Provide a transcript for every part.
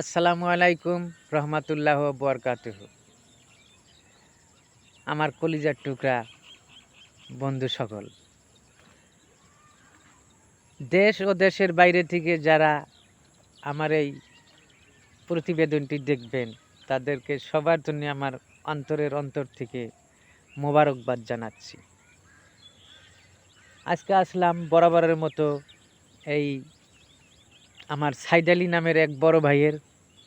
আসসালামু আলাইকুম রহমাতুল্লাহ বরকাতুহ। আমার কলিজার টুকরা বন্ধু সকল। দেশ ও দেশের বাইরে থেকে যারা আমার এই প্রতিবেদনটি দেখবেন, তাদেরকে সবার জন্য আমার অন্তরের অন্তর থেকে মোবারকবাদ জানাচ্ছি। আজকে আসলাম বরাবরের মতো এই আমার সাইদালি নামের এক বড় ভাইয়ের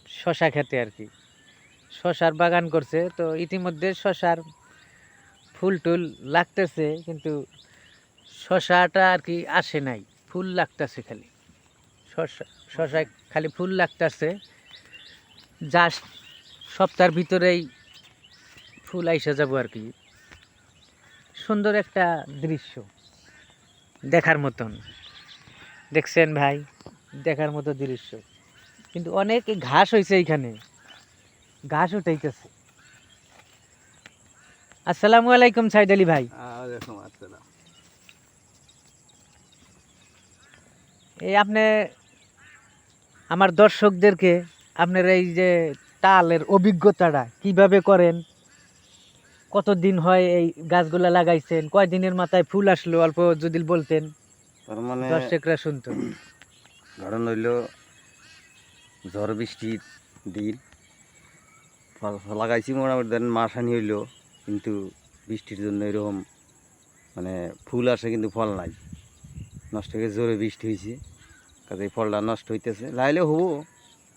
শশা খেতে আর কি। শশার বাগান করছে, তো ইতিমধ্যে শশার ফুল টুল লাগতেছে, কিন্তু শশাটা আর কি আসে নাই, ফুল লাগতেছে খালি। শশা, শশায় খালি ফুল লাগতেছে। জাস্ট সপ্তাহের ভিতরেই ফুল আইসা যাব আর কি। সুন্দর একটা দৃশ্য দেখার মতন। দেখছেন ভাই? দেখার মতো দৃশ্য। কিন্তু অনেক ঘাস হয়েছে এইখানে। ঘাস উঠাইতেছে। আসসালামু আলাইকুম সাইদ আলী ভাই। এই আপনি আমার দর্শকদেরকে আপনার এই যে তালের অভিজ্ঞতাটা কীভাবে করেন? কতদিন হয় এই গাছগুলা লাগাইছেন? কয়দিনের মাথায় ফুল আসলো? অল্প যদি বলতেন। মানে দর্শকরা শুনতো। ধরেন হইল ঝড় বৃষ্টির দিন লাগাইছি মোটামুটি ধরেন মাসানি হইল কিন্তু বৃষ্টির জন্য এরকম মানে ফুল আসে কিন্তু ফল নাই। নষ্ট হয়ে জোরে বৃষ্টি হয়েছে কাজে ফলটা নষ্ট হইতেছে। লাইলে হব।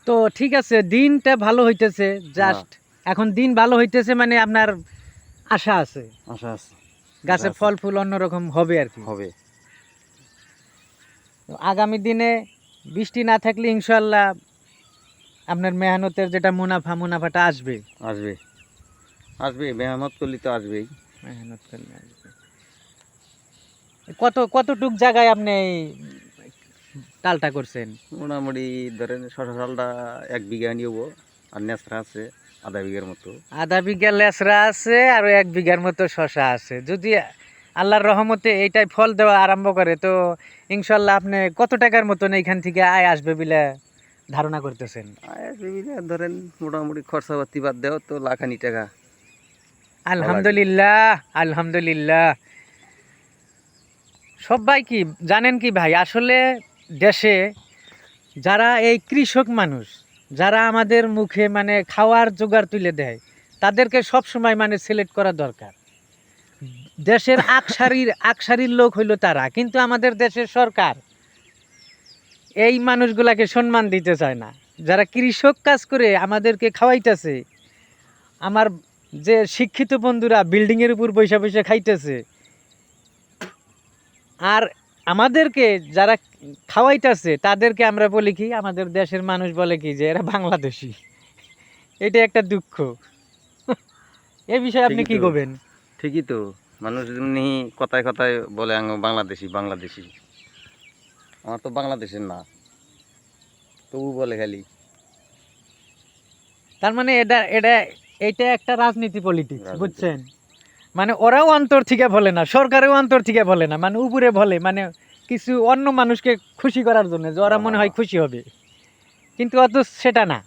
তো ঠিক আছে দিনটা ভালো হইতেছে জাস্ট এখন দিন ভালো হইতেছে মানে আপনার আশা আছে। আশা আছে। গাছে ফল ফুল অন্যরকম হবে আর কি। হবে। আগামী দিনে বৃষ্টি না থাকলে ইনশাল্লাহ আপনার মেহনতের যেটা মুনাফা মুনাফাটা আসবে। আসবে। আসবে মেহনত করলে তো আসবেই। মেহনত করলে আসবে। কত কতটুক জায়গায় আপনি তালটা করছেন? মোটামুটি ধরেন শশা শালটা এক বিঘা নিয়ে হব আর নেসরা আছে আধা বিঘার মতো। আধা বিঘা লেসরা আছে আর এক বিঘার মতো শশা আছে। যদি আল্লাহর রহমতে এইটাই ফল দেওয়া আরম্ভ করে তো ইনশাল্লাহ আপনি কত টাকার মতন এইখান থেকে আয় আসবে বলে ধারণা করতেছেন? ধরেন মোটামুটি খরচাপাতি বাদ দেও তো লাখানি টাকা। আলহামদুলিল্লাহ আলহামদুলিল্লাহ। সবাই কি জানেন কি ভাই আসলে দেশে যারা এই কৃষক মানুষ যারা আমাদের মুখে মানে খাওয়ার জোগাড় তুলে দেয় তাদেরকে সব সময় মানে সিলেক্ট করা দরকার। দেশের আকসারির আকসারির লোক হইল তারা কিন্তু আমাদের দেশের সরকার এই মানুষগুলাকে সম্মান দিতে চায় না। যারা কৃষক কাজ করে আমাদেরকে খাওয়াইতেছে আমার যে শিক্ষিত বন্ধুরা বিল্ডিংয়ের উপর বৈশা বৈশা খাইতেছে আর আমাদেরকে যারা খাওয়াইতেছে তাদেরকে আমরা বলি কি আমাদের দেশের মানুষ বলে কি যে এরা বাংলাদেশি। এটা একটা দুঃখ। এ বিষয়ে আপনি কি করবেন? ঠিকই তো। মানুষ এমনি কথায় কথায় বলে বাংলাদেশি বাংলাদেশি। আমার তো বাংলাদেশের না। তবু বলে খালি। তার মানে এটা এটা এটা একটা রাজনীতি পলিটিক্স বুঝছেন? মানে ওরাও অন্তর থেকে বলে না সরকারেও অন্তর থেকে বলে না মানে উপরে বলে মানে কিছু অন্য মানুষকে খুশি করার জন্য যে ওরা মনে হয় খুশি হবে। কিন্তু অত সেটা না।